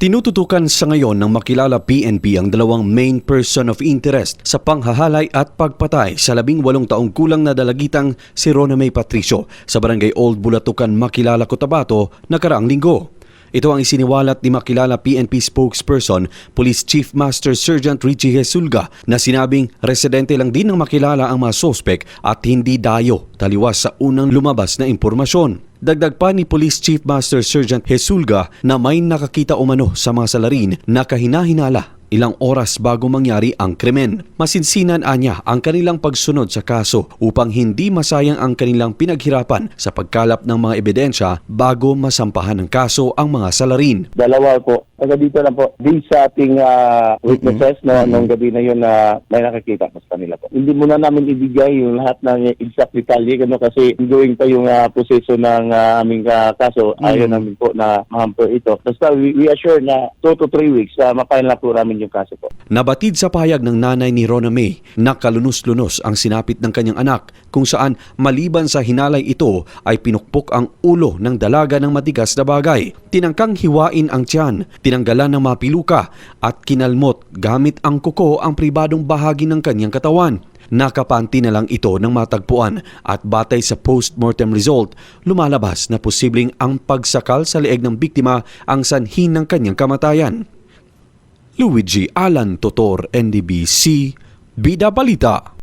Tinututukan sa ngayon ng makilala PNP ang dalawang main person of interest sa panghahalay at pagpatay sa labing walong taong kulang na dalagitang si Rona May Patricio sa barangay Old Bulatukan, Makilala, Cotabato nakaraang linggo. Ito ang isiniwalat ni makilala PNP spokesperson, Police Chief Master Sergeant Richie Hesulga na sinabing residente lang din ng makilala ang mga sospek at hindi dayo taliwas sa unang lumabas na impormasyon. Dagdag pa ni Police Chief Master Sergeant Hesulga na may nakakita umano sa mga salarin na kahinahinala ilang oras bago mangyari ang krimen. Masinsinan anya ang kanilang pagsunod sa kaso upang hindi masayang ang kanilang pinaghirapan sa pagkalap ng mga ebidensya bago masampahan ng kaso ang mga salarin. Dalawa po. Taga dito lang po. Di sa ating ah, witnesses no, nung gabi na yun na may nakakita ko sa kanila po. Hindi muna namin ibigay yung lahat ng exact detalye ano, kasi going pa yung ah, proseso ng ah, aming ah, kaso. Ayaw namin po na mahamper ito. Basta we, we assure na 2 to 3 weeks uh, mapain na po namin yung kaso po. Nabatid sa pahayag ng nanay ni Rona May na kalunos-lunos ang sinapit ng kanyang anak kung saan maliban sa hinalay ito ay pinukpok ang ulo ng dalaga ng matigas na bagay. Tinangkang hiwain ang tiyan, tinanggalan ng mga piluka at kinalmot gamit ang kuko ang pribadong bahagi ng kanyang katawan. Nakapanti na lang ito ng matagpuan at batay sa post-mortem result, lumalabas na posibleng ang pagsakal sa leeg ng biktima ang sanhin ng kanyang kamatayan. Luigi Alan Totor, NDBC, Bida Balita.